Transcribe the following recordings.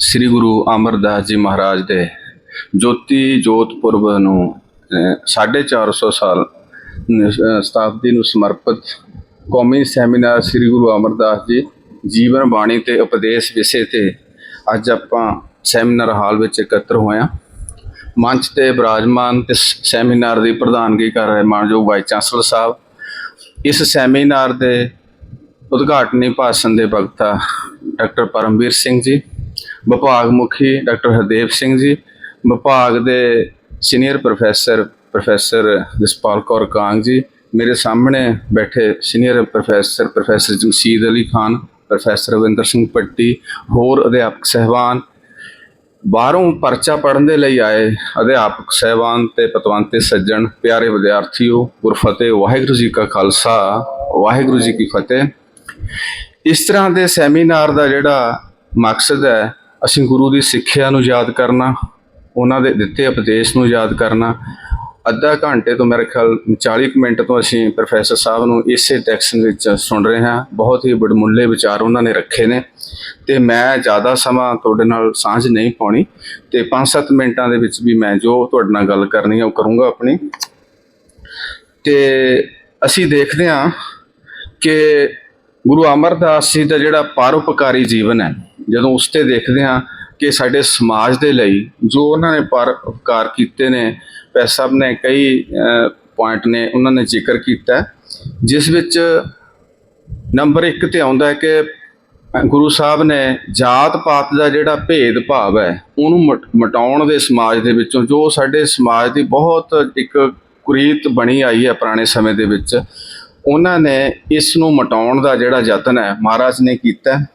ਸ੍ਰੀ ਗੁਰੂ ਅਮਰਦਾਸ ਜੀ ਮਹਾਰਾਜ ਦੇ ਜੋਤੀ ਜੋਤ ਪੁਰਬ ਨੂੰ ਅਹ, 450 ਸਾਲ ਸ਼ਤਾਬਦੀ ਨੂੰ ਸਮਰਪਿਤ ਕੌਮੀ ਸੈਮੀਨਾਰ ਸ੍ਰੀ ਗੁਰੂ ਅਮਰਦਾਸ ਜੀ ਜੀਵਨ ਬਾਣੀ ਤੇ ਉਪਦੇਸ਼ ਵਿਸ਼ੇ ਤੇ ਅੱਜ ਆਪਾਂ ਸੈਮੀਨਾਰ ਹਾਲ ਵਿੱਚ ਇਕੱਤਰ ਹੋਏ ਮੰਚ ਤੇ ਬਿਰਾਜਮਾਨ ਤੇ ਸੈਮੀਨਾਰ ਦੀ ਪ੍ਰਧਾਨਗੀ ਕਰ ਰਹੇ ਮਾਨਯੋਗ ਵਾਈਸ ਚਾਂਸਲਰ ਸਾਹਿਬ। ਇਸ ਸੈਮੀਨਾਰ ਦੇ ਉਦਘਾਟਨੀ ਭਾਸ਼ਣ ਦੇ ਵਕਤਾ ਡਾਕਟਰ ਪਰਮਵੀਰ ਸਿੰਘ ਜੀ ਵਿਭਾਗ ਮੁਖੀ ਡਾਕਟਰ ਹਰਦੇਵ ਸਿੰਘ ਜੀ, ਵਿਭਾਗ ਦੇ senior professor professor Jaspal Kaur Kang ji, ਮੇਰੇ ਸਾਹਮਣੇ ਬੈਠੇ senior professor professor Jamshid Ali Khan, professor Ravinder Singh Patti ਹੋਰ ਅਧਿਆਪਕ ਸਹਿਬਾਨ। ਬਾਹਰੋਂ ਪਰਚਾ ਪੜਨ ਦੇ ਲਈ ਆਏ ਅਧਿਆਪਕ ਸਹਿਬਾਨ ਤੇ ਪਤਵੰਤੇ ਸੱਜਣ, ਪਿਆਰੇ ਵਿਦਿਆਰਥੀਓ, ਗੁਰਫਤਿਹ, ਵਾਹਿਗੁਰੂ ਜੀ ਕਾ ਖਾਲਸਾ, ਵਾਹਿਗੁਰੂ ਜੀ ਕੀ ਫਤਿਹ। ਇਸ ਤਰ੍ਹਾਂ ਦੇ ਸੈਮੀਨਾਰ ਦਾ ਜਿਹੜਾ ਮਕਸਦ ਹੈ ਅਸੀਂ ਗੁਰੂ ਦੀ ਸਿੱਖਿਆ ਨੂੰ ਯਾਦ ਕਰਨਾ, ਉਹਨਾਂ ਦੇ ਦਿੱਤੇ ਉਪਦੇਸ਼ ਨੂੰ ਯਾਦ ਕਰਨਾ। ਅੱਧਾ ਘੰਟੇ ਤੋਂ ਮੇਰੇ ਖਿਆਲ 40 ਕੁ ਮਿੰਟ ਤੋਂ ਅਸੀਂ ਪ੍ਰੋਫੈਸਰ ਸਾਹਿਬ ਨੂੰ ਇਸੇ ਟੈਕਸਟ ਵਿੱਚ ਸੁਣ ਰਹੇ ਹਾਂ। ਬਹੁਤ ਹੀ ਬੜਮੁੱਲੇ ਵਿਚਾਰ ਉਹਨਾਂ ਨੇ ਰੱਖੇ ਨੇ। ਤੇ ਮੈਂ ਜ਼ਿਆਦਾ ਸਮਾਂ ਤੁਹਾਡੇ ਨਾਲ ਸਾਂਝ ਨਹੀਂ ਪਾਉਣੀ ਤੇ 5-7 ਮਿੰਟਾਂ ਦੇ ਵਿੱਚ ਵੀ ਮੈਂ ਜੋ ਤੁਹਾਡੇ ਨਾਲ ਗੱਲ ਕਰਨੀ ਹੈ ਉਹ ਕਰੂੰਗਾ ਆਪਣੀ। ਤੇ ਅਸੀਂ ਦੇਖਦੇ ਹਾਂ ਕਿ ਗੁਰੂ ਅਮਰਦਾਸ ਜੀ ਦਾ ਜਿਹੜਾ ਪਰਉਪਕਾਰੀ ਜੀਵਨ ਹੈ ਜਦੋਂ ਉਸ ਤੇ ਦੇਖਦੇ ਹਾਂ ਕਿ ਸਾਡੇ ਸਮਾਜ ਦੇ ਲਈ ਜੋ ਉਹਨਾਂ ਨੇ ਪਰਉਪਕਾਰ ਕੀਤੇ ਨੇ, ਪੈ ਸਾਹਿਬ ਨੇ ਕਈ ਪੁਆਇੰਟ ਨੇ ਉਹਨਾਂ ਨੇ ਜ਼ਿਕਰ ਕੀਤਾ। ਜਿਸ ਵਿੱਚ ਨੰਬਰ 1 ਤੇ ਆਉਂਦਾ ਹੈ ਕਿ ਗੁਰੂ ਸਾਹਿਬ ਨੇ ਜਾਤ ਪਾਤ ਦਾ ਜਿਹੜਾ ਭੇਦ ਭਾਵ ਹੈ, ਉਹਨੂੰ ਮਟ- ਮਿਟਾਉਣ ਦੇ ਸਮਾਜ ਦੇ ਵਿੱਚੋਂ ਜੋ ਸਾਡੇ ਸਮਾਜ ਦੀ ਬਹੁਤ ਇੱਕ ਕੁਰੀਤ ਬਣੀ ਆਈ ਹੈ ਪੁਰਾਣੇ ਸਮੇਂ ਦੇ ਵਿੱਚ, ਉਹਨਾਂ ਨੇ ਇਸ ਨੂੰ ਮਟਾਉਣ ਦਾ ਜਿਹੜਾ ਯਤਨ ਹੈ ਮਹਾਰਾਜ ਨੇ ਕੀਤਾ।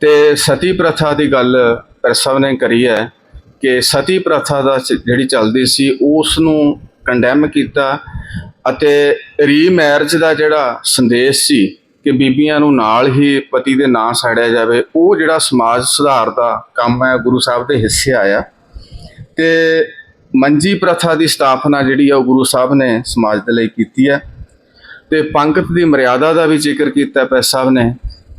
ਤੇ ਸਤੀ ਪ੍ਰਥਾ ਦੀ ਗੱਲ ਪ੍ਰਸਵ ਨੇ ਕਰੀ ਹੈ ਕਿ ਸਤੀ ਪ੍ਰਥਾ ਦਾ ਚ- ਜਿਹੜੀ ਚੱਲਦੀ ਸੀ ਉਸ ਨੂੰ ਕੰਡੈਮ ਕੀਤਾ ਅਤੇ ਰੀਮੈਰਿਜ ਦਾ ਜਿਹੜਾ ਸੰਦੇਸ਼ ਸੀ ਕਿ ਬੀਬੀਆਂ ਨੂੰ ਨਾਲ ਹੀ ਪਤੀ ਦੇ ਨਾਂ ਸਾੜਿਆ ਜਾਵੇ, ਉਹ ਜਿਹੜਾ ਸਮਾਜ ਸੁਧਾਰ ਦਾ ਕੰਮ ਹੈ, ਗੁਰੂ ਸਾਹਿਬ ਦੇ ਹਿੱਸੇ ਆਇਆ। ਤੇ ਮੰਜੀ ਪ੍ਰਥਾ ਦੀ ਸਥਾਪਨਾ ਜਿਹੜੀ ਆ, ਉਹ ਗੁਰੂ ਸਾਹਿਬ ਨੇ ਸਮਾਜ ਦੇ ਲਈ ਕੀਤੀ ਹੈ। ਤੇ ਪੰਗਤ ਦੀ ਮਰਿਆਦਾ ਦਾ ਵੀ ਜ਼ਿਕਰ ਕੀਤਾ ਪੈ ਸਾਹਿਬ ਨੇ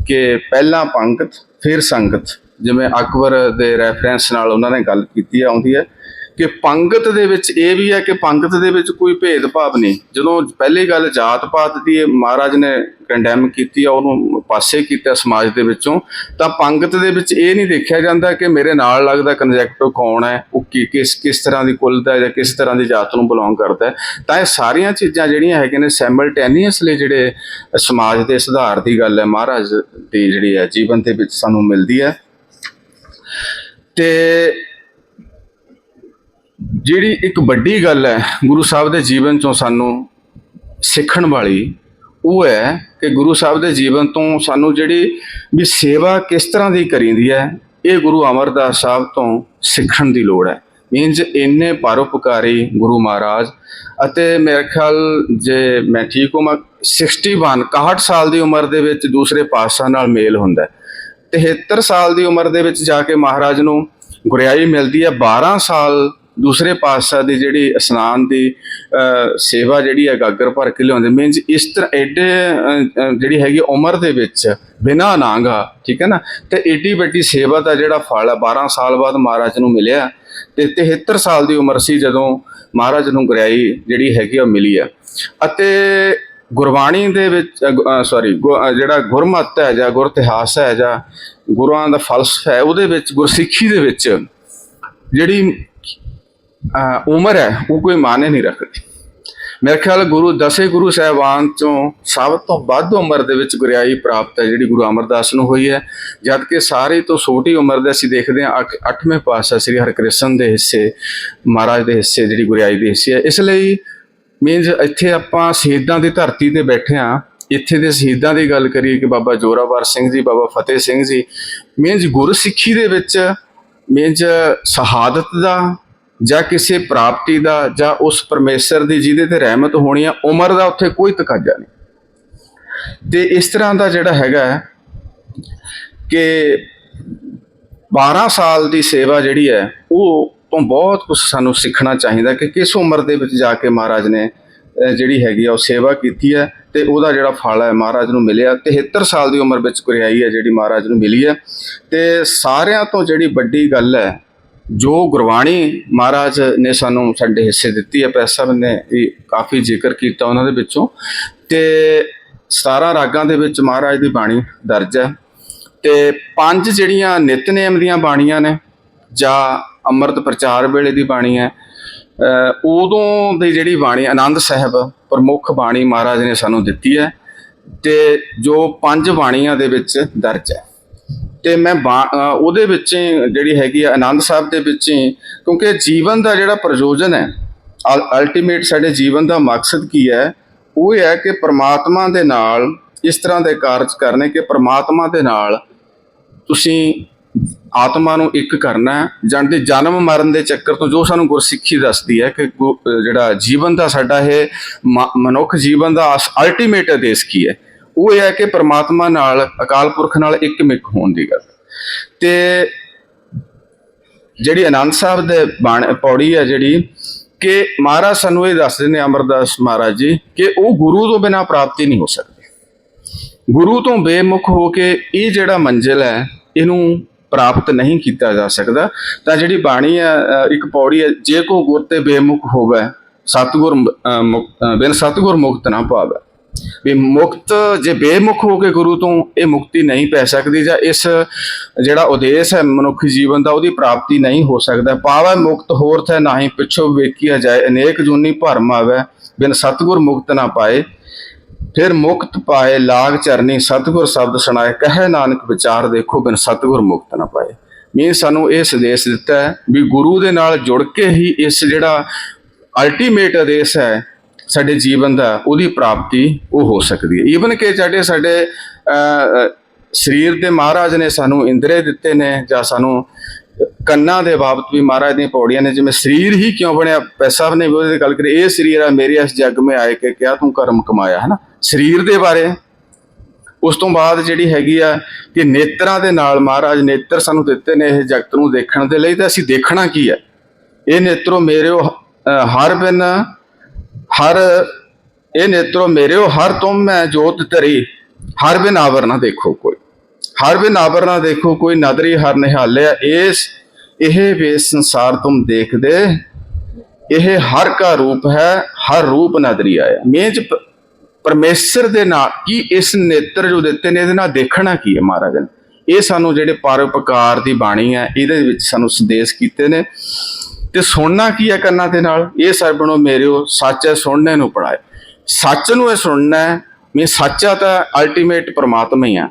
ਕਿ ਪਹਿਲਾਂ ਪੰਗਤ ਫਿਰ ਸੰਗਤ ਜਿਵੇਂ ਅਕਬਰ ਦੇ ਰੈਫਰੈਂਸ ਨਾਲ ਉਹਨਾਂ ਨੇ ਗੱਲ ਕੀਤੀ ਆਉਂਦੀ ਹੈ। ਕਿ ਪੰਗਤ ਦੇ ਵਿੱਚ ਇਹ ਵੀ ਹੈ ਕਿ ਪੰਗਤ ਦੇ ਵਿੱਚ ਕੋਈ ਭੇਦਭਾਵ ਨਹੀਂ। ਜਦੋਂ ਪਹਿਲੀ ਗੱਲ ਜਾਤ ਪਾਤ ਦੀ ਇਹ ਮਹਾਰਾਜ ਨੇ ਕੰਡੈਮ ਕੀਤੀ ਆ, ਉਹਨੂੰ ਪਾਸੇ ਕੀਤਾ ਸਮਾਜ ਦੇ ਵਿੱਚੋਂ, ਤਾਂ ਪੰਗਤ ਦੇ ਵਿੱਚ ਇਹ ਨਹੀਂ ਦੇਖਿਆ ਜਾਂਦਾ ਕਿ ਮੇਰੇ ਨਾਲ ਲੱਗਦਾ ਕੰਜੈਕਟਿਵ ਕੌਣ ਹੈ, ਉਹ ਕੀ, ਕਿਸ ਕਿਸ ਤਰ੍ਹਾਂ ਦੀ ਕੁਲ ਦਾ ਜਾਂ ਕਿਸ ਤਰ੍ਹਾਂ ਦੀ ਜਾਤ ਨੂੰ ਬਿਲੋਂਗ ਕਰਦਾ ਤਾਂ ਇਹ ਸਾਰੀਆਂ ਚੀਜ਼ਾਂ ਜਿਹੜੀਆਂ ਹੈਗੀਆਂ ਨੇ ਸੈਮਲਟੇਨੀਅਸਲੀ ਜਿਹੜੇ ਸਮਾਜ ਦੇ ਸੁਧਾਰ ਦੀ ਗੱਲ ਹੈ, ਮਹਾਰਾਜ ਦੀ ਜਿਹੜੀ ਹੈ ਜੀਵਨ ਦੇ ਵਿੱਚ ਸਾਨੂੰ ਮਿਲਦੀ ਹੈ। ਤੇ ਜਿਹੜੀ ਇੱਕ ਵੱਡੀ ਗੱਲ ਹੈ ਗੁਰੂ ਸਾਹਿਬ ਦੇ ਜੀਵਨ ਚੋਂ ਸਾਨੂੰ ਸਿੱਖਣ ਵਾਲੀ, ਉਹ ਹੈ ਕਿ ਗੁਰੂ ਸਾਹਿਬ ਦੇ ਜੀਵਨ ਤੋਂ ਸਾਨੂੰ ਜਿਹੜੀ ਵੀ ਸੇਵਾ ਕਿਸ ਤਰ੍ਹਾਂ ਦੀ ਕਰੀਂਦੀ ਹੈ, ਇਹ ਗੁਰੂ ਅਮਰਦਾਸ ਸਾਹਿਬ ਤੋਂ ਸਿੱਖਣ ਦੀ ਲੋੜ ਹੈ। ਮੀਨਸ ਇੰਨੇ ਪਰਉਪਕਾਰੀ ਗੁਰੂ ਮਹਾਰਾਜ ਅਤੇ ਮੇਰੇ ਖਿਆਲ ਜੇ ਮੈਂ ਠੀਕ ਹਾਂ 61 61 ਸਾਲ ਦੀ ਉਮਰ ਦੇ ਵਿੱਚ ਦੂਸਰੇ ਪਾਤਸ਼ਾਹ ਨਾਲ ਮੇਲ ਹੁੰਦਾ ਹੈ। 73 ਸਾਲ ਦੀ ਉਮਰ ਦੇ ਵਿੱਚ ਜਾ ਕੇ ਮਹਾਰਾਜ ਨੂੰ ਗੁਰਿਆਈ ਮਿਲਦੀ ਹੈ 12 ਸਾਲ ਦੂਸਰੇ ਪਾਤਸ਼ਾਹ ਦੀ ਜਿਹੜੀ ਇਸ਼ਨਾਨ ਦੀ ਸੇਵਾ ਜਿਹੜੀ ਹੈ, ਗਾਗਰ ਭਰ ਕੇ ਲਿਆਉਂਦੇ। ਮੀਨਸ ਇਸ ਤਰ੍ਹਾਂ ਐਡੇ ਜਿਹੜੀ ਹੈਗੀ ਉਮਰ ਦੇ ਵਿੱਚ, ਬਿਨਾ ਨਾਂਗਾ, ਠੀਕ ਹੈ ਨਾ? ਤੇ ਏਡੀ ਵੱਡੀ ਸੇਵਾ ਦਾ ਜਿਹੜਾ ਫਲ ਹੈ 12 ਸਾਲ ਬਾਅਦ ਮਹਾਰਾਜ ਨੂੰ ਮਿਲਿਆ। ਤੇ 73 ਸਾਲ ਦੀ ਉਮਰ ਸੀ ਜਦੋਂ ਮਹਾਰਾਜ ਨੂੰ ਗੁਰਿਆਈ ਜਿਹੜੀ ਹੈਗੀ ਆ, ਉਹ ਮਿਲੀ ਹੈ ਅਤੇ ਗੁਰਬਾਣੀ ਦੇ ਵਿੱਚ ਸੌਰੀ ਜਿਹੜਾ ਗੁਰਮਤਿ ਹੈ ਜਾਂ ਗੁਰ ਇਤਿਹਾਸ ਹੈ ਜਾਂ ਗੁਰੂਆਂ ਦਾ ਫਲਸਫਾ ਹੈ, ਉਹਦੇ ਵਿੱਚ, ਗੁਰਸਿੱਖੀ ਦੇ ਵਿੱਚ ਜਿਹੜੀ ਉਮਰ ਹੈ, ਉਹ ਕੋਈ ਮਾਨੇ ਨਹੀਂ ਰੱਖਦੀ। ਮੇਰੇ ਖਿਆਲ ਗੁਰੂ, ਦਸੇ ਗੁਰੂ ਸਾਹਿਬਾਨ ਚੋਂ ਸਭ ਤੋਂ ਵੱਧ ਉਮਰ ਦੇ ਵਿੱਚ ਗੁਰਿਆਈ ਪ੍ਰਾਪਤ ਹੈ, ਜਿਹੜੀ ਗੁਰੂ ਅਮਰਦਾਸ ਨੂੰ ਹੋਈ ਹੈ। ਜਦ ਕਿ ਸਾਰੇ ਤੋਂ ਛੋਟੀ ਉਮਰ ਦੇ ਅਸੀਂ ਦੇਖਦੇ ਹਾਂ 8ਵੇਂ ਪਾਤਸ਼ਾਹ ਸ੍ਰੀ ਹਰਿਕ੍ਰਿਸ਼ਨ ਦੇ ਹਿੱਸੇ, ਮਹਾਰਾਜ ਦੇ ਹਿੱਸੇ, ਜਿਹੜੀ ਗੁਰਿਆਈ ਦੇ ਹਿੱਸੇ ਹੈ। ਇਸ ਲਈ ਮੀਨਸ ਇੱਥੇ ਆਪਾਂ ਸ਼ਹੀਦਾਂ ਦੀ ਧਰਤੀ ਤੇ ਬੈਠੇ ਹਾਂ। ਇੱਥੇ ਦੇ ਸ਼ਹੀਦਾਂ ਦੀ ਗੱਲ ਕਰੀਏ ਕਿ ਬਾਬਾ ਜੋਰਾਵਰ ਸਿੰਘ ਜੀ, ਬਾਬਾ ਫਤਿਹ ਸਿੰਘ ਜੀ ਮੀਨਸ ਗੁਰਸਿੱਖੀ ਦੇ ਵਿੱਚ ਮੀਨਸ ਸ਼ਹਾਦਤ ਦਾ ਜਾਂ ਕਿਸੇ ਪ੍ਰਾਪਤੀ ਦਾ ਜਾਂ ਉਸ ਪਰਮੇਸ਼ਰ ਦੀ ਜਿਹਦੇ ਤੇ ਰਹਿਮਤ ਹੋਣੀ ਆ, ਉਮਰ ਦਾ ਉੱਥੇ ਕੋਈ ਤਕਾਜ਼ਾ ਨਹੀਂ। ਤੇ ਇਸ ਤਰ੍ਹਾਂ ਦਾ ਜਿਹੜਾ ਹੈਗਾ ਕਿ 12 ਸਾਲ ਦੀ ਸੇਵਾ ਜਿਹੜੀ ਹੈ, ਉਹ ਤੋਂ ਬਹੁਤ ਕੁਝ ਸਾਨੂੰ ਸਿੱਖਣਾ ਚਾਹੀਦਾ ਕਿ ਕਿਸ ਉਮਰ ਦੇ ਵਿੱਚ ਜਾ ਕੇ ਮਹਾਰਾਜ ਨੇ ਜਿਹੜੀ ਹੈਗੀ ਆ, ਉਹ ਸੇਵਾ ਕੀਤੀ ਹੈ ਤੇ ਉਹਦਾ ਜਿਹੜਾ ਫਲ ਹੈ ਮਹਾਰਾਜ ਨੂੰ ਮਿਲਿਆ। 73 ਸਾਲ ਦੀ ਉਮਰ ਵਿੱਚ ਕੁਰਿਆਈ ਹੈ ਜਿਹੜੀ ਮਹਾਰਾਜ ਨੂੰ ਮਿਲੀ ਹੈ। ਤੇ ਸਾਰਿਆਂ ਤੋਂ ਜਿਹੜੀ ਵੱਡੀ ਗੱਲ ਹੈ ਜੋ ਗੁਰਬਾਣੀ ਮਹਾਰਾਜ ਨੇ ਸਾਨੂੰ ਸਾਡੇ ਹਿੱਸੇ ਦਿੱਤੀ ਹੈ ਪ੍ਰੈਸ ਸਾਹਿਬ ਨੇ ਇਹ ਕਾਫੀ ਜ਼ਿਕਰ ਕੀਤਾ ਉਹਨਾਂ ਦੇ ਵਿੱਚੋਂ। ਤੇ 17 ਰਾਗਾਂ ਦੇ ਵਿੱਚ ਮਹਾਰਾਜ ਦੀ ਬਾਣੀ ਦਰਜ ਹੈ। ਤੇ ਪੰਜ ਜਿਹੜੀਆਂ ਨਿਤਨੇਮ ਦੀਆਂ ਬਾਣੀਆਂ ਨੇ, ਜਾਂ ਅੰਮ੍ਰਿਤ ਪ੍ਰਚਾਰ ਵੇਲੇ ਦੀ ਬਾਣੀ ਹੈ ਉਦੋਂ ਦੀ ਜਿਹੜੀ ਬਾਣੀ ਆਨੰਦ ਸਾਹਿਬ, ਪ੍ਰਮੁੱਖ ਬਾਣੀ ਮਹਾਰਾਜ ਨੇ ਸਾਨੂੰ ਦਿੱਤੀ ਹੈ। ਤੇ ਜੋ ਪੰਜ ਬਾਣੀਆਂ ਦੇ ਵਿੱਚ ਦਰਜ ਹੈ। ਤੇ ਮੈਂ ਬਾ- ਉਹਦੇ ਵਿੱਚ ਹੀ ਜਿਹੜੀ ਹੈਗੀ ਆ ਆਨੰਦ ਸਾਹਿਬ ਦੇ ਵਿੱਚ ਹੀ ਕਿਉਂਕਿ ਜੀਵਨ ਦਾ ਜਿਹੜਾ ਪ੍ਰਯੋਜਨ ਹੈ ਅਲਟੀਮੇਟ ਸਾਡੇ ਜੀਵਨ ਦਾ ਮਕਸਦ ਕੀ ਹੈ, ਉਹ ਹੈ ਕਿ ਪ੍ਰਮਾਤਮਾ ਦੇ ਨਾਲ ਇਸ ਤਰ੍ਹਾਂ ਦੇ ਕਾਰਜ ਕਰਨੇ ਕਿ ਪ੍ਰਮਾਤਮਾ ਦੇ ਨਾਲ ਤੁਸੀਂ ਆਤਮਾ ਨੂੰ ਇੱਕ ਕਰਨਾ ਹੈ ਜਨਮ ਮਰਨ ਦੇ ਚੱਕਰ ਤੋਂ ਜੋ ਸਾਨੂੰ ਗੁਰਸਿੱਖੀ ਦੱਸਦੀ ਹੈ ਕਿ ਗੁ- ਜਿਹੜਾ ਜੀਵਨ ਦਾ ਸਾਡਾ ਇਹ ਮ- ਮਨੁੱਖ ਜੀਵਨ ਦਾ ਅਲਟੀਮੇਟ ਆਦੇਸ਼ ਕੀ ਹੈ। ਉਹ ਇਹ ਹੈ ਕਿ ਪ੍ਰਮਾਤਮਾ ਨਾਲ ਅਕਾਲ ਪੁਰਖ ਨਾਲ ਇੱਕ ਮਿੱਕ ਹੋਣ ਦੀ ਗੱਲ। ਤੇ ਜਿਹੜੀ ਆਨੰਦ ਸਾਹਿਬ ਦੇ ਬਾਣ ਪੌੜੀ ਹੈ ਜਿਹੜੀ ਕਿ ਮਹਾਰਾਜ ਸਾਨੂੰ ਇਹ ਦੱਸਦੇ ਨੇ ਅਮਰਦਾਸ ਮਹਾਰਾਜ ਜੀ ਕਿ ਉਹ ਗੁਰੂ ਤੋਂ ਬਿਨਾ ਪ੍ਰਾਪਤੀ ਨਹੀਂ ਹੋ ਸਕਦੀ। ਗੁਰੂ ਤੋਂ ਬੇਮੁਖ ਹੋ ਕੇ ਇਹ ਜਿਹੜਾ ਮੰਜ਼ਿਲ ਹੈ ਇਹਨੂੰ ਪ੍ਰਾਪਤ ਨਹੀਂ ਕੀਤਾ ਜਾ ਸਕਦਾ। ਤਾਂ ਜਿਹੜੀ ਬਾਣੀ ਹੈ ਇੱਕ ਪੌੜੀ ਹੈ ਜੇ ਕੋ ਗੁਰ ਤੇ ਬੇਮੁਖ ਹੋਵੇ ਸਤਗੁਰ ਅ, ਮੁਕ- ਅ, ਬਿਨ ਸਤਗੁਰ ਮੁਕਤ ਨਾ ਪਾਵੇ। ਵੀ ਮੁਕਤ, ਜੇ ਬੇਮੁਖ ਹੋ ਕੇ ਗੁਰੂ ਤੋਂ ਇਹ ਮੁਕਤੀ ਨਹੀਂ ਪੈ ਸਕਦੀ ਜਾਂ ਇਸ ਜਿਹੜਾ ਉਦੇਸ਼ ਹੈ ਮਨੁੱਖੀ ਜੀਵਨ ਦਾ, ਉਹਦੀ ਪ੍ਰਾਪਤੀ ਨਹੀਂ ਹੋ ਸਕਦਾ। ਪਾਵੈ ਮੁਕਤ ਹੋਰ ਥੈ ਨਾਹੀ, ਪਿਛੋ ਵੇਖੀਆ ਜਾਏ, ਅਨੇਕ ਜੂਨੀ ਭਰਮ ਆਵੇ, ਬਿਨ ਸਤਗੁਰ ਮੁਕਤ ਨਾ ਪਾਏ। ਫਿਰ ਮੁਕਤ ਪਾਏ ਲਾਗ ਚਰਨੀ, ਸਤਗੁਰ ਸ਼ਬਦ ਸੁਣਾਏ, ਕਹੇ ਨਾਨਕ ਵਿਚਾਰ ਦੇਖੋ, ਬਿਨ ਸਤਗੁਰ ਮੁਕਤ ਨਾ ਪਾਏ। ਮੀਨ ਸਾਨੂੰ ਇਹ ਸੰਦੇਸ਼ ਦਿੱਤਾ ਹੈ ਵੀ ਗੁਰੂ ਦੇ ਨਾਲ ਜੁੜ ਕੇ ਹੀ ਇਸ ਜਿਹੜਾ ਅਲਟੀਮੇਟ ਉਦੇਸ਼ ਹੈ ਸਾਡੇ ਜੀਵਨ ਦਾ ਉਹਦੀ ਪ੍ਰਾਪਤੀ ਉਹ ਹੋ ਸਕਦੀ ਹੈ। ਈਵਨ ਕਿ ਜਿਹੜੇ ਸਾਡੇ ਸਰੀਰ ਦੇ ਮਹਾਰਾਜ ਨੇ ਸਾਨੂੰ ਇੰਦਰੇ ਦਿੱਤੇ ਨੇ ਜਾਂ ਸਾਨੂੰ ਕੰਨਾਂ ਦੇ ਬਾਬਤ ਵੀ ਮਹਾਰਾਜ ਦੀਆਂ ਪੌੜੀਆਂ ਨੇ। ਜਿਵੇਂ ਸਰੀਰ ਹੀ ਕਿਉਂ ਬਣਿਆ? ਪੈਸਾ ਨੇ ਵੀ ਉਹਦੀ ਗੱਲ ਕਰੀ ਇਹ ਸਰੀਰ ਆ ਮੇਰੇ ਇਸ ਜੱਗ ਮੇ ਆਏ ਕਿ ਕਿਆ ਤੂੰ ਕਰਮ ਕਮਾਇਆ ਹੈ ਨਾ ਸਰੀਰ ਦੇ ਬਾਰੇ। ਉਸ ਤੋਂ ਬਾਅਦ ਜਿਹੜੀ ਹੈਗੀ ਆ ਕਿ ਨੇਤਰਾਂ ਦੇ ਨਾਲ ਮਹਾਰਾਜ ਨੇਤਰ ਸਾਨੂੰ ਦਿੱਤੇ ਨੇ ਇਹ ਜਗਤ ਨੂੰ ਦੇਖਣ ਦੇ ਲਈ ਤਾਂ ਅਸੀਂ ਦੇਖਣਾ ਕੀ ਹੈ ਇਹ ਨੇਤਰੋ ਮੇਰੇ ਅਹ, ਹਰ ਬਿਨ ਹਰ ਇਹ ਨੇਤਰੋ ਮੇਰਿਓ, ਹਰ ਤੁਮ ਮੈਂ ਜੋਤ ਧਰੀ, ਹਰ ਬਿਨ ਆਵਰ ਨਾ ਦੇਖੋ ਕੋਈ। ਹਰ ਬਿਨ ਆਵਰ ਨਾ ਦੇਖੋ ਕੋਈ, ਨਦਰੀ ਹਰ ਨਿਹਾਲਿਆ ਇਸ, ਇਹ ਵੇ ਸੰਸਾਰ ਤੁਮ ਦੇਖਦੇ। ਇਹ ਹਰ ਕਾ ਰੂਪ ਹੈ, ਹਰ ਰੂਪ ਨਦਰੀ ਆਇਆ। ਮੇਜ ਪ- ਪਰਮੇਸ਼ਰ ਦੇ ਨਾਲ ਕੀ ਇਸ ਨੇਤਰ ਜੋ ਦਿੱਤੇ ਨੇ, ਇਹਦੇ ਨਾਲ ਦੇਖਣਾ ਕੀ ਹੈ ਮਹਾਰਾਜ ਨੇ? ਇਹ ਸਾਨੂੰ ਜਿਹੜੇ ਪਰਉਪਕਾਰ ਦੀ ਬਾਣੀ ਹੈ, ਇਹਦੇ ਵਿੱਚ ਸਾਨੂੰ ਸੰਦੇਸ਼ ਕੀਤੇ ਨੇ। ਤੇ ਸੁਣਨਾ ਕੀ ਹੈ ਕੰਨਾਂ ਦੇ ਨਾਲ? ਇਹ ਸਰਬਣੋ ਮੇਰਿਓ, ਸੱਚ ਹੈ, ਸੁਣਨੇ ਨੂੰ ਪੜਾਏ। ਸੱਚ ਨੂੰ ਇਹ ਸੁਣਨਾ ਹੈ ਮੈਂ ਸੱਚਾ ਤਾਂ ਅਲਟੀਮੇਟ ਪਰਮਾਤਮਾ ਹੀ ਆ।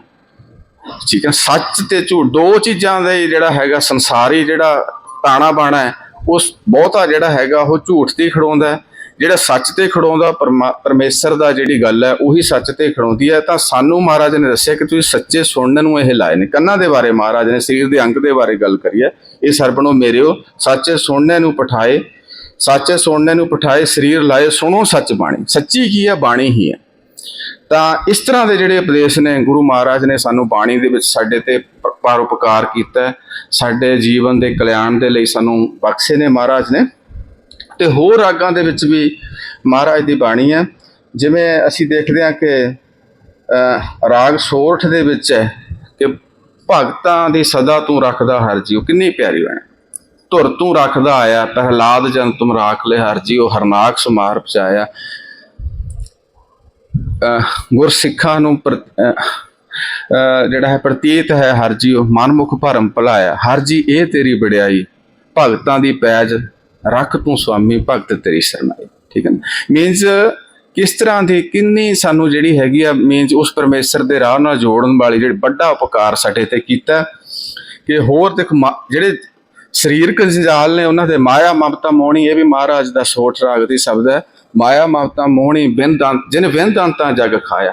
ਠੀਕ ਹੈ, ਸੱਚ ਤੇ ਝੂਠ ਦੋ ਚੀਜ਼ਾਂ ਦਾ ਜਿਹੜਾ ਹੈਗਾ ਸੰਸਾਰੀ ਜਿਹੜਾ ਤਾਣਾ ਬਾਣਾ ਹੈ, ਉਸ ਬਹੁਤਾ ਜਿਹੜਾ ਹੈਗਾ ਉਹ ਝੂਠ ਤੇ ਖੜਾਉਂਦਾ ਜਿਹੜਾ ਸੱਚ ਤੇ ਖੜਾਉਂਦਾ ਪਰਮਾ- ਪਰਮੇਸ਼ਰ ਦਾ ਜਿਹੜੀ ਗੱਲ ਹੈ, ਉਹੀ ਸੱਚ ਤੇ ਖੜਾਉਂਦੀ ਹੈ। ਤਾਂ ਸਾਨੂੰ ਮਹਾਰਾਜ ਨੇ ਦੱਸਿਆ ਕਿ ਤੁਸੀਂ ਸੱਚੇ ਸੁਣਨ ਨੂੰ ਇਹ ਲਾਏ ਨੇ। ਕੰਨਾਂ ਦੇ ਬਾਰੇ ਮਹਾਰਾਜ ਨੇ ਸਰੀਰ ਦੇ ਅੰਗ ਦੇ ਬਾਰੇ ਗੱਲ ਕਰੀ ਹੈ। ਇਹ ਸਰਬਣੋ ਮੇਰਿਓ, ਸੱਚੇ ਸੁਣਨੇ ਨੂੰ ਪਠਾਏ, ਸੱਚੇ ਸੁਣਨੇ ਨੂੰ ਪਠਾਏ, ਸਰੀਰ ਲਾਏ, ਸੁਣੋ ਸੱਚ ਬਾਣੀ, ਸੱਚੀ ਕੀ ਹੈ, ਬਾਣੀ ਹੀ ਹੈ। ਤਾਂ ਇਸ ਤਰ੍ਹਾਂ ਦੇ ਜਿਹੜੇ ਉਪਦੇਸ਼ ਨੇ, ਗੁਰੂ ਮਹਾਰਾਜ ਨੇ ਸਾਨੂੰ ਬਾਣੀ ਦੇ ਵਿੱਚ ਸਾਡੇ ਤੇ ਪ- ਪਰਉਪਕਾਰ ਕੀਤਾ ਸਾਡੇ ਜੀਵਨ ਦੇ ਕਲਿਆਣ ਦੇ ਲਈ ਸਾਨੂੰ ਬਖਸ਼ੇ ਨੇ ਮਹਾਰਾਜ ਨੇ। ਤੇ ਹੋਰ ਰਾਗਾਂ ਦੇ ਵਿੱਚ ਵੀ ਮਹਾਰਾਜ ਦੀ ਬਾਣੀ ਹੈ, ਜਿਵੇਂ ਅਸੀਂ ਦੇਖਦੇ ਹਾਂ ਕਿ ਰਾਗ ਸੋਰਠ ਦੇ ਵਿੱਚ ਹੈ ਭਗਤਾਂ ਦੀ ਸਦਾ ਤੂੰ ਰੱਖਦਾ ਹਰ ਜੀਉ ਕਿੰਨੀ ਪਿਆਰੀ ਬਾਣੀ ਧੁਰ ਤੂੰ ਰੱਖਦਾ ਆਇਆ, ਪ੍ਰਹਲਾਦ ਜਨ ਤੁਮ ਰਾਖ ਲੈ ਹਰ ਜੀਉ ਹਰਨਾਕ ਸਮਾਰ ਪਚਾਇਆ ਅਹ ਗੁਰਸਿੱਖਾਂ ਨੂੰ ਪ੍ਰ- ਜਿਹੜਾ ਹੈ ਪ੍ਰਤੀਤ ਹੈ ਹਰ ਜੀਉ ਮਨਮੁਖ ਭਰਮ ਭਲਾਇਆ। ਹਰ ਜੀ, ਇਹ ਤੇਰੀ ਬੜਿਆਈ ਭਗਤਾਂ ਦੀ ਪੈਜ ਰੱਖ ਤੂੰ ਸੁਆਮੀ ਭਗਤ ਤੇਰੀ ਸਰਨਾਈ। ਠੀਕ ਹੈ ਮੀਨਸ ਕਿਸ ਤਰ੍ਹਾਂ ਦੀ, ਕਿੰਨੀ ਸਾਨੂੰ ਜਿਹੜੀ ਹੈਗੀ ਆ ਮੀਨਸ ਉਸ ਪਰਮੇਸ਼ਰ ਦੇ ਰਾਹ ਨਾਲ ਜੋੜਨ ਵਾਲੀ ਜਿਹੜੀ ਵੱਡਾ ਉਪਕਾਰ ਸਾਡੇ ਤੇ ਕੀਤਾ ਕਿ ਹੋਰ ਦੇਖ ਜਿਹੜੇ ਸਰੀਰਕ ਜੰਜਾਲ ਨੇ ਉਹਨਾਂ ਦੇ ਮਾਇਆ ਮਮਤਾ ਮੋਹਣੀ, ਇਹ ਵੀ ਮਹਾਰਾਜ ਦਾ ਸੋਠ ਰਾਗ ਦੀ ਸ਼ਬਦ ਹੈ। ਮਾਇਆ ਮਮਤਾ ਮੋਹਣੀ ਬਿਨ ਦੰਤ ਜਿਨ ਬਿਨ ਦੰਤਾਂ ਜਗ ਖਾਇਆ।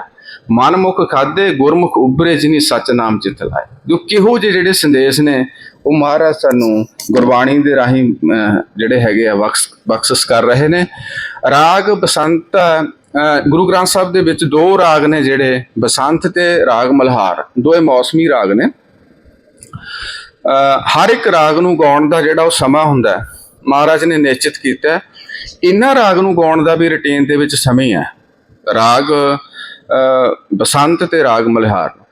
ਮਨਮੁਖ ਖਾਦੇ ਗੁਰਮੁਖ ਉਬਰੇ ਜਿਨੀ ਸਚ ਨਾਮ ਚਿਤ ਲਾਏ ਜੋ ਕਿਹੋ ਜਿਹੇ ਜਿਹੜੇ ਸੰਦੇਸ਼ ਨੇ ਉਹ ਮਹਾਰਾਜ ਸਾਨੂੰ ਗੁਰਬਾਣੀ ਦੇ ਰਾਹੀਂ ਜਿਹੜੇ ਹੈਗੇ ਆ, ਬਖਸ਼, ਬਖਸ਼ਿਸ਼ ਕਰ ਰਹੇ ਨੇ। ਰਾਗ ਬਸੰਤ ਗੁਰੂ ਗ੍ਰੰਥ ਸਾਹਿਬ ਦੇ ਵਿੱਚ ਦੋ ਰਾਗ ਨੇ ਜਿਹੜੇ, ਬਸੰਤ ਤੇ ਰਾਗ ਮਲਹਾਰ। ਦੋਏ ਮੌਸਮੀ ਰਾਗ ਨੇ। ਹਰ ਇੱਕ ਰਾਗ ਨੂੰ ਗਾਉਣ ਦਾ ਜਿਹੜਾ ਉਹ ਸਮਾਂ ਹੁੰਦਾ ਮਹਾਰਾਜ ਨੇ ਨਿਸ਼ਚਿਤ ਕੀਤਾ ਇਹਨਾਂ ਰਾਗ ਨੂੰ ਗਾਉਣ ਦਾ ਵੀ ਰੁਟੀਨ ਦੇ ਵਿੱਚ ਸਮੇਂ ਹੈ। ਰਾਗ ਬਸੰਤ ਤੇ ਰਾਗ ਮਲਿਹਾਰ। ਨੂੰ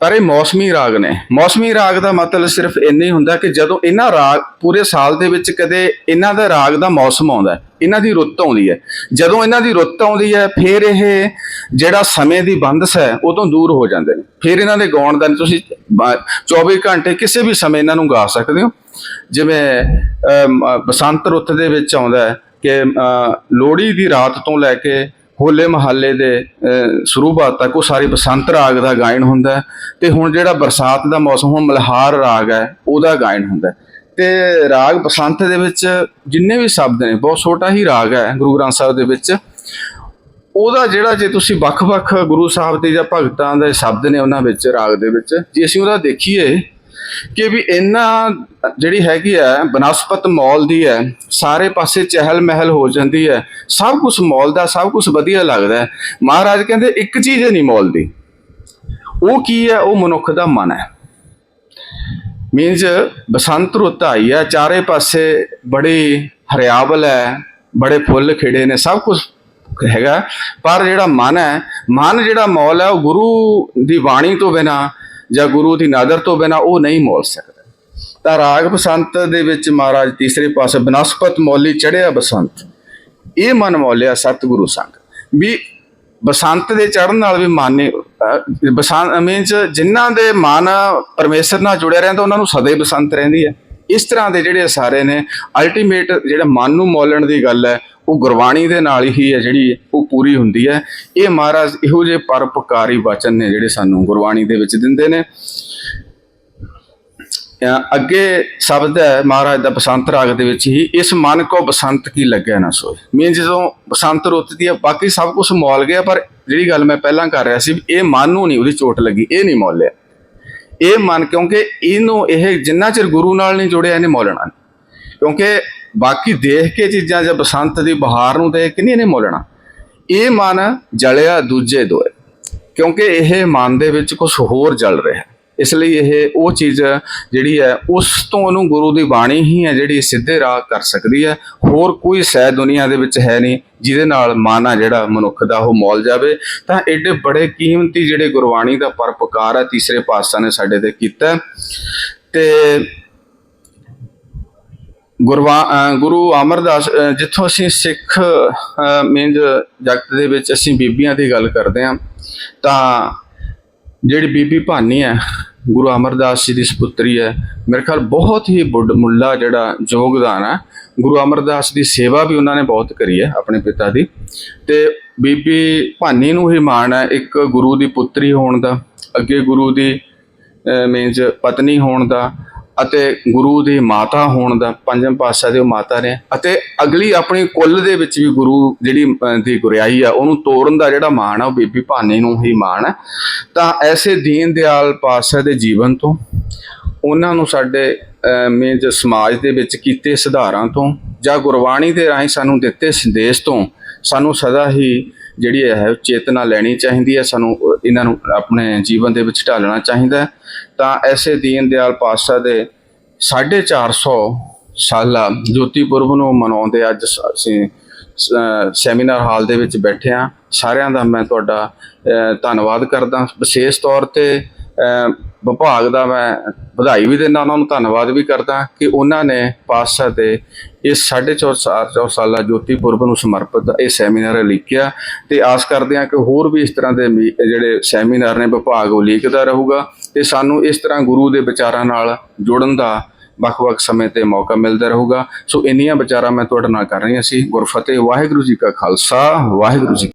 ਪਰ ਇਹ ਮੌਸਮੀ ਰਾਗ ਨੇ। ਮੌਸਮੀ ਰਾਗ ਦਾ ਮਤਲਬ ਸਿਰਫ ਇੰਨਾ ਹੀ ਹੁੰਦਾ ਕਿ ਜਦੋਂ ਇਹਨਾਂ ਰਾਗ ਪੂਰੇ ਸਾਲ ਦੇ ਵਿੱਚ ਕਦੇ ਇਹਨਾਂ ਦਾ ਰਾਗ ਦਾ ਮੌਸਮ ਆਉਂਦਾ ਇਹਨਾਂ ਦੀ ਰੁੱਤ ਆਉਂਦੀ ਹੈ। ਜਦੋਂ ਇਹਨਾਂ ਦੀ ਰੁੱਤ ਆਉਂਦੀ ਹੈ, ਫਿਰ ਇਹ ਜਿਹੜਾ ਸਮੇਂ ਦੀ ਬੰਦਸ ਹੈ, ਉਹ ਤੋਂ ਦੂਰ ਹੋ ਜਾਂਦੇ ਨੇ। ਫਿਰ ਇਹਨਾਂ ਦੇ ਗਾਉਣ ਦਾ ਤੁਸੀਂ ਬਾ- 24 ਘੰਟੇ ਕਿਸੇ ਵੀ ਸਮੇਂ ਇਹਨਾਂ ਨੂੰ ਗਾ ਸਕਦੇ ਹੋ। ਜਿਵੇਂ ਬਸੰਤ ਰੁੱਤ ਦੇ ਵਿੱਚ ਆਉਂਦਾ ਕਿ ਲੋਹੜੀ ਦੀ ਰਾਤ ਤੋਂ ਲੈ ਕੇ ਹੋਲੇ ਮਹੱਲੇ ਦੇ ਸ਼ੁਰੂਆਤ ਤੱਕ ਉਹ ਸਾਰੀ ਬਸੰਤ ਰਾਗ ਦਾ ਗਾਇਨ ਹੁੰਦਾ ਹੈ ਤੇ ਹੁਣ ਜਿਹੜਾ ਬਰਸਾਤ ਦਾ ਮੌਸਮ, ਹੁਣ ਮਲਹਾਰ ਰਾਗ ਹੈ, ਉਹਦਾ ਗਾਇਨ ਹੁੰਦਾ ਹੈ। ਤੇ ਰਾਗ ਬਸੰਤ ਦੇ ਵਿੱਚ ਜਿੰਨੇ ਵੀ ਸ਼ਬਦ ਨੇ, ਬਹੁਤ ਛੋਟਾ ਹੀ ਰਾਗ ਹੈ ਗੁਰੂ ਗ੍ਰੰਥ ਸਾਹਿਬ ਦੇ ਵਿੱਚ। ਉਹਦਾ ਜਿਹੜਾ ਜੇ ਤੁਸੀਂ ਵੱਖ-ਵੱਖ ਗੁਰੂ ਸਾਹਿਬ ਦੇ ਜਾਂ ਭਗਤਾਂ ਦੇ ਸ਼ਬਦ ਨੇ ਉਹਨਾਂ ਵਿੱਚ, ਰਾਗ ਦੇ ਵਿੱਚ, ਜੇ ਅਸੀਂ ਉਹਦਾ ਦੇਖੀਏ ਕਿ ਵੀ ਇਹਨਾਂ ਜਿਹੜੀ ਹੈਗੀ ਹੈ, ਬਨਸਪਤ ਮੌਲ ਦੀ ਹੈ, ਸਾਰੇ ਪਾਸੇ ਚਹਿਲ ਮਹਿਲ ਹੋ ਜਾਂਦੀ ਹੈ, ਸਭ ਕੁਝ ਮੌਲ ਦਾ, ਸਭ ਕੁਝ ਵਧੀਆ ਲੱਗਦਾ ਹੈ। ਮਹਾਰਾਜ ਕਹਿੰਦੇ ਇੱਕ ਚੀਜ਼ ਨਹੀਂ ਮੌਲ ਦੀ। ਉਹ ਕੀ ਹੈ? ਉਹ ਮਨੁੱਖ ਦਾ ਮਨ ਹੈ। ਮੀਨਸ ਬਸੰਤ ਰੁੱਤ ਆਈ ਹੈ, ਚਾਰੇ ਪਾਸੇ ਬੜੀ ਹਰਿਆਵਲ ਹੈ, ਬੜੇ ਫੁੱਲ ਖਿੜੇ ਨੇ, ਸਭ ਕੁਝ ਹੈਗਾ। ਪਰ ਜਿਹੜਾ ਮਨ ਹੈ, ਮਨ ਜਿਹੜਾ ਮੌਲ ਹੈ, ਉਹ ਗੁਰੂ ਦੀ ਬਾਣੀ ਤੋਂ ਬਿਨਾ ਜਾਂ ਗੁਰੂ ਦੀ ਨਜ਼ਰ ਤੋਂ ਬਿਨਾ ਉਹ ਨਹੀਂ ਮੋਲ ਸਕਦਾ। ਤਾਂ ਰਾਗ ਬਸੰਤ ਦੇ ਵਿੱਚ ਮਹਾਰਾਜ ਤੀਸਰੇ ਪਾਸੇ ਬਨਸਪਤ ਮੌਲੀ ਚੜਿਆ ਬਸੰਤ। ਇਹ ਮਨ ਮੌਲਿਆ ਸਤਿਗੁਰੂ ਸੰਗ। ਵੀ ਬਸੰਤ ਦੇ ਚੜਨ ਨਾਲ ਵੀ ਮਨ ਨੇ ਬਸੰਤ ਮੀਨਸ ਜਿਨ੍ਹਾਂ ਦੇ ਮਨ ਪਰਮੇਸ਼ਰ ਨਾਲ ਜੁੜਿਆ ਰਹਿੰਦਾ, ਉਹਨਾਂ ਨੂੰ ਸਦਾ ਹੀ ਬਸੰਤ ਰਹਿੰਦੀ ਹੈ। ਇਸ ਤਰ੍ਹਾਂ ਦੇ ਜਿਹੜੇ ਸਾਰੇ ਨੇ ਅਲਟੀਮੇਟ ਜਿਹੜਾ ਮਨ ਨੂੰ ਮੌਲਣ ਦੀ ਗੱਲ ਹੈ, ਉਹ ਗੁਰਬਾਣੀ ਦੇ ਨਾਲ ਹੀ ਹੈ ਜਿਹੜੀ ਉਹ ਪੂਰੀ ਹੁੰਦੀ ਹੈ। ਇਹ ਮਹਾਰਾਜ ਇਹੋ ਜਿਹੇ ਪਰਪਕਾਰੀ ਵਚਨ ਨੇ ਜਿਹੜੇ ਸਾਨੂੰ ਗੁਰਬਾਣੀ ਦੇ ਵਿੱਚ ਦਿੰਦੇ ਨੇ। ਅੱਗੇ ਸ਼ਬਦ ਹੈ ਮਹਾਰਾਜ ਦਾ ਬਸੰਤ ਰਾਗ ਦੇ ਵਿੱਚ ਹੀ, ਇਸ ਮਨ ਕੋ ਬਸੰਤ ਕੀ ਲੱਗਿਆ ਨਾ ਸੋਏ। ਮੀਨ ਜਦੋਂ ਬਸੰਤ ਰੁੱਤ ਦੀ ਹੈ, ਬਾਕੀ ਸਭ ਕੁਝ ਮੌਲ ਗਿਆ, ਪਰ ਜਿਹੜੀ ਗੱਲ ਮੈਂ ਪਹਿਲਾਂ ਕਰ ਰਿਹਾ ਸੀ ਵੀ ਇਹ ਮਨ ਨੂੰ ਨਹੀਂ, ਉਹਦੀ ਚੋਟ ਲੱਗੀ, ਇਹ ਨਹੀਂ ਮੌਲਿਆ। ਇਹ ਮਨ, ਕਿਉਂਕਿ ਇਹਨੂੰ ਇਹ ਜਿੰਨਾ ਚਿਰ ਗੁਰੂ ਨਾਲ ਨਹੀਂ ਜੁੜਿਆ, ਇਹਨੇ ਮੋਲਣਾ ਕਿਉਂਕਿ ਬਾਕੀ ਦੇਖ ਕੇ ਚੀਜ਼ਾਂ ਜਾਂ ਬਸੰਤ ਦੀ ਬਹਾਰ ਨੂੰ ਦੇਖ ਕੇ ਨਹੀਂ ਇਹਨੇ ਮੋਲਣਾ। ਇਹ ਮਨ ਜਲਿਆ ਦੂਜੇ ਦੋਏ। ਕਿਉਂਕਿ ਇਹ ਮਨ ਦੇ ਵਿੱਚ ਕੁਝ ਹੋਰ ਜਲ ਰਿਹਾ। ਇਸ ਲਈ ਇਹ ਉਹ ਚੀਜ਼ ਜਿਹੜੀ ਹੈ, ਉਸ ਤੋਂ ਉਹਨੂੰ ਗੁਰੂ ਦੀ ਬਾਣੀ ਹੀ ਹੈ ਜਿਹੜੀ ਸਿੱਧੇ ਰਾਹ ਕਰ ਸਕਦੀ ਹੈ ਹੋਰ ਕੋਈ ਸੈ ਦੁਨੀਆ ਦੇ ਵਿੱਚ ਹੈ ਨਹੀਂ, ਜਿਹਦੇ ਨਾਲ ਮਨ ਆ ਜਿਹੜਾ ਮਨੁੱਖ ਦਾ ਉਹ ਮੌਲ ਜਾਵੇ ਤਾਂ ਐਡੇ ਬੜੇ ਕੀਮਤੀ ਜਿਹੜੇ ਗੁਰਬਾਣੀ ਦਾ ਪਰਪਕਾਰ ਹੈ, ਤੀਸਰੇ ਪਾਤਸ਼ਾਹ ਨੇ ਸਾਡੇ ਤੇ ਕੀਤਾ ਹੈ। ਤੇ ਗੁਰੂ ਅਮਰਦਾਸ ਜਿੱਥੋਂ ਅਸੀਂ ਸਿੱਖ ਮੀਨਜ ਜਗਤ ਦੇ ਵਿੱਚ ਅਸੀਂ ਬੀਬੀਆਂ ਦੀ ਗੱਲ ਕਰਦੇ ਹਾਂ, ਤਾਂ ਜਿਹੜੀ ਬੀਬੀ ਭਾਨੀ ਹੈ, ਗੁਰੂ ਅਮਰਦਾਸ ਜੀ ਦੀ ਸੁਪੁੱਤਰੀ ਹੈ, ਮੇਰੇ ਖਿਆਲ ਬਹੁਤ ਹੀ ਬੁੱਢ ਮੁੱਲਾ ਜਿਹੜਾ ਯੋਗਦਾਨ ਹੈ, ਗੁਰੂ ਅਮਰਦਾਸ ਦੀ ਸੇਵਾ ਵੀ ਉਹਨਾਂ ਨੇ ਬਹੁਤ ਕਰੀ ਹੈ ਆਪਣੇ ਪਿਤਾ ਦੀ। ਤੇ ਬੀਬੀ ਭਾਨੀ ਨੂੰ ਹੀ ਮਾਣ ਹੈ, ਇੱਕ ਗੁਰੂ ਦੀ ਪੁੱਤਰੀ ਹੋਣ ਦਾ, ਅੱਗੇ ਗੁਰੂ ਦੀ ਮੀਨਸ ਪਤਨੀ ਹੋਣ ਦਾ ਅਤੇ ਗੁਰੂ ਦੀ ਮਾਤਾ ਹੋਣ ਦਾ ਪੰਜਮ ਪਾਤਸ਼ਾਹ ਦੇ ਉਹ ਮਾਤਾ ਨੇ ਅਤੇ ਅਗਲੀ ਆਪਣੀ ਕੁੱਲ ਦੇ ਵਿੱਚ ਵੀ ਗੁਰੂ ਜਿਹੜੀ ਦੀ ਗੁਰਿਆਈ ਆ, ਉਹਨੂੰ ਤੋੜਨ ਦਾ ਜਿਹੜਾ ਮਾਣ ਆ, ਉਹ ਬੀਬੀ ਭਾਨੀ ਨੂੰ ਹੀ ਮਾਣ ਹੈ ਤਾਂ ਐਸੇ ਦੀਨ ਦਿਆਲ ਪਾਤਸ਼ਾਹ ਦੇ ਜੀਵਨ ਤੋਂ, ਉਹਨਾਂ ਨੂੰ ਸਾਡੇ ਮੇਜ ਸਮਾਜ ਦੇ ਵਿੱਚ ਕੀਤੇ ਸੁਧਾਰਾਂ ਤੋਂ ਜਾਂ ਗੁਰਬਾਣੀ ਦੇ ਰਾਹੀਂ ਸਾਨੂੰ ਦਿੱਤੇ ਸੰਦੇਸ਼ ਤੋਂ, ਸਾਨੂੰ ਸਦਾ ਹੀ ਜਿਹੜੀ ਹੈ, ਚੇਤਨਾ ਲੈਣੀ ਚਾਹੀਦੀ ਹੈ, ਸਾਨੂੰ, ਇਹਨਾਂ ਨੂੰ ਆਪਣੇ ਜੀਵਨ ਦੇ ਵਿੱਚ ਢਾਲਣਾ ਚਾਹੀਦਾ ਤਾਂ ਐਸੇ ਦੀਨ ਦਿਆਲ ਪਾਤਸ਼ਾਹ ਦੇ 450 ਸਾਲਾ ਜੋਤੀ ਪੁਰਬ ਨੂੰ ਮਨਾਉਂਦੇ ਅੱਜ ਅਸੀਂ ਸੈਮੀਨਾਰ ਹਾਲ ਦੇ ਵਿੱਚ ਬੈਠੇ ਹਾਂ। ਸਾਰਿਆਂ ਦਾ ਮੈਂ ਤੁਹਾਡਾ ਧੰਨਵਾਦ ਕਰਦਾ। ਵਿਸ਼ੇਸ਼ ਤੌਰ ਤੇ ਵਿਭਾਗ ਦਾ ਮੈਂ ਵਧਾਈ ਵੀ ਦਿੰਦਾ, ਉਹਨਾਂ ਨੂੰ ਧੰਨਵਾਦ ਵੀ ਕਰਦਾ ਕਿ ਉਹਨਾਂ ਨੇ ਪਾਤਸ਼ਾਹ ਦੇ ਇਸ 450 ਸਾਲਾ ਜੋਤੀ ਪੁਰਬ ਨੂੰ ਸਮਰਪਿਤ ਇਹ ਸੈਮੀਨਾਰ ਲਿਖਿਆ ਤੇ ਆਸ ਕਰਦੇ ਹਾਂ ਕਿ ਹੋਰ ਵੀ ਇਸ ਤਰ੍ਹਾਂ ਦੇ ਮੀ- ਜਿਹੜੇ ਸੈਮੀਨਾਰ ਨੇ, ਵਿਭਾਗ ਉਹ ਲਿਖਦਾ ਰਹੂਗਾ ਤੇ ਸਾਨੂੰ ਇਸ ਤਰ੍ਹਾਂ ਗੁਰੂ ਦੇ ਵਿਚਾਰਾਂ ਨਾਲ ਜੁੜਨ ਦਾ ਵੱਖ-ਵੱਖ ਸਮੇਂ ਤੇ ਮੌਕਾ ਮਿਲਦਾ ਰਹੂਗਾ। ਸੋ ਇੰਨੀਆਂ ਵਿਚਾਰਾਂ ਮੈਂ ਤੁਹਾਡੇ ਨਾਲ ਕਰ ਰਹੀਆਂ ਸੀ। ਗੁਰਫਤਿਹ, ਵਾਹਿਗੁਰੂ ਜੀ ਕਾ ਖਾਲਸਾ, ਵਾਹਿਗੁਰੂ ਜੀ